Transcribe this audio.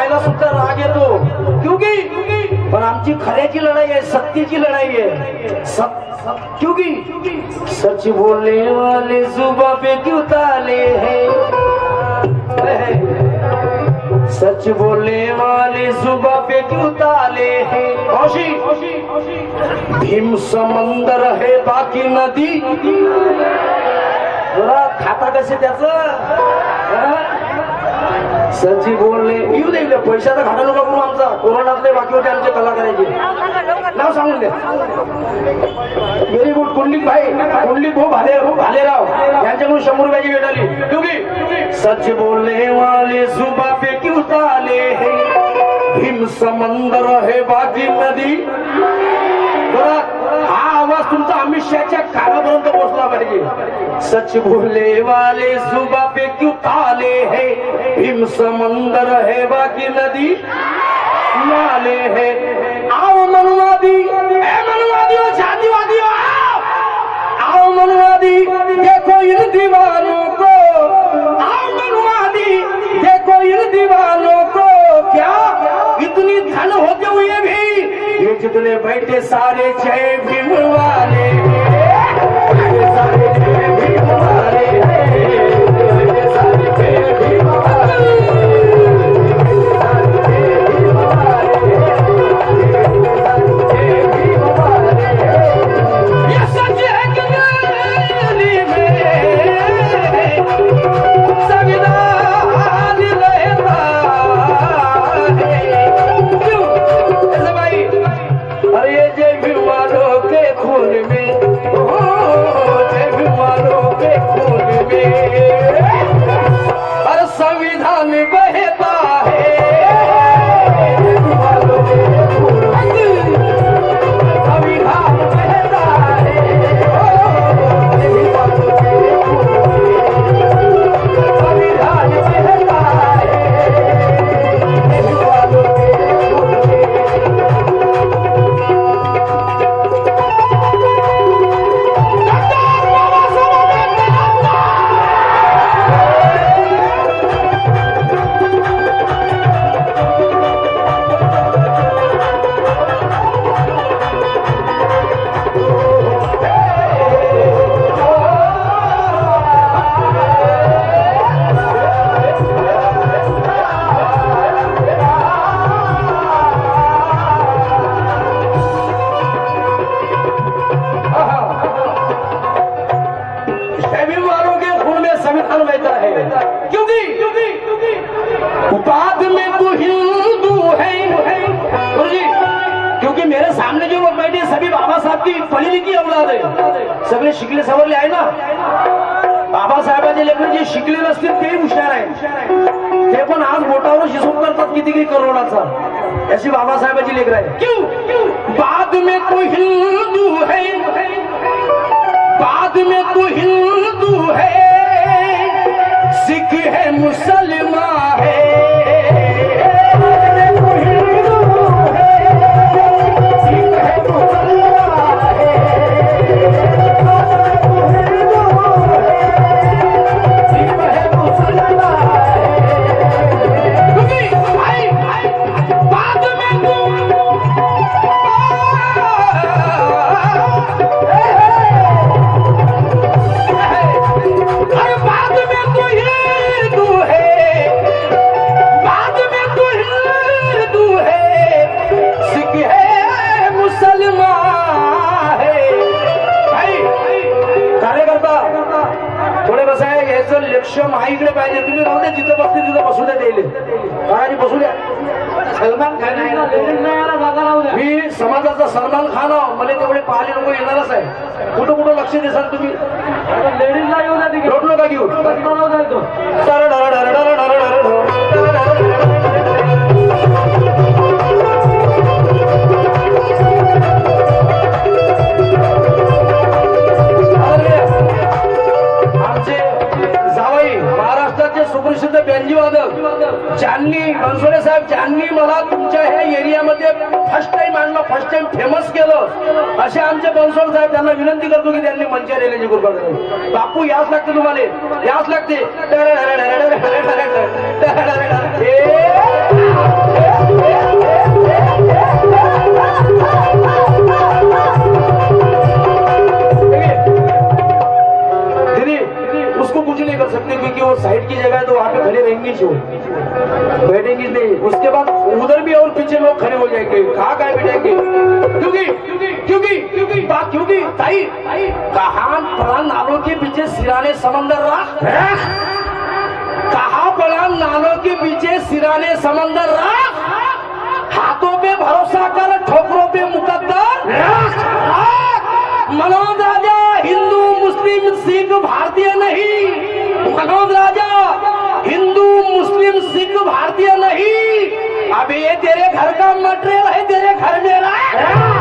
सख्या सुद्धा राग येतो. क्योंकि पण आमची खऱ्याची लढाई आहे सत्तेची लढाई आहे. सत क्योंकि सच बोलने वाले जुबा पे क्यों ताले हैं? सच बोलने वाले जुबा पे क्यों ताले हैं? भीम समंदर है बाकी नदी। खाता कसे त्याच? सची बोलणे येऊ दे पैशाचा घाटा नका करू आमचा. कोरोनातले बाकी होते आमचे कलाकारांचे. नाव सांगून द्या व्हेरी गुड कुंडलिक भाई कुंडलिक भाऊ भाले हो, भालेराव. यांच्याकडून शंभर रुपयाची भेट आली. क्योंकि सच बोलने वाले सुबह पे क्यों ताले भीम समंदर है बाजी नदी. हा आवाज तुमचा अमित शहाच्या कानापर्यंत पोहोचला पाहिजे. सच बोलने वाले सुबह पे क्यों ताले है? हिम समंदर है बाकी नदी नाले है। आओ मनुवादी ए मनुवादियों जातिवादियों आओ। आओ मनुवादी देखो इन दीवानों को। आओ मनुवादी देखो इन दीवानों को। क्या इतनी धन होते हुए भी? ये जितने बैठे सारे जय भीम वाले सारे के बाबा की पढ़ी लिखी औलाद आहे. सगळे शिकले सवरले आहे ना? बाबासाहेबांचे लेखन जे शिकले नसतील ते हुशार आहे. ते पण आज बोटावर शिसून करतात किती किती करोडाचा याची बाबासाहेबांची लेकर आहे क्यों? बाद में तो हिंदू है। बाद में तो हिंदू है। सिख है मुसलमान याचं लक्ष माईकडे पाहिजे. तुम्ही राहू दे जिथं बसते तिथं बसू द्या त्याले महाराज बसू द्या. सलमान खान. मी समाजाचा सलमान खान आहो. मला तेवढे पाहिले लोक येणारच आहे. कुठं कुठं लक्ष देसाल तुम्ही? लेडीजला येऊ द्या रोड नका घेऊ तिकडे व्यंजीवादक ज्यांनी बनसोडे साहेब ज्यांनी मला तुमच्या ह्या एरियामध्ये फर्स्ट टाइम आणलं फर्स्ट टाइम फेमस केलं असे आमचे बनसोडे साहेब त्यांना विनंती करतो की त्यांनी मंच रेल्वेची कृपा करावी बापू याच लागते तुम्हाला याच लागते उसको कुछ नहीं कर सकते क्योंकि वो साइड की जगह है तो बैठेंगे नहीं। उसके बाद उधर भी और पीछे लोग खड़े हो जाएँगे। कहाँ कहाँ बैठेंगे? क्योंकि क्योंकि क्योंकि, बात क्योंकि? ताई, कहाँ पड़ा नालों के पीछे सिराने समंदर रहा? कहा पड़ा नालों के पीछे सिराने समंदर रहा? हाथों पे भरोसा कर, ठोकरों पे मुकद्दर? मनोज राजा, हिंदू, मुस्लिम, सिख, भारतीय नहीं। मनोज राजा मुस्लिम सिख भारतीय नहीं। अभी ये तेरे घर का मटेरियल है तेरे घर में रहा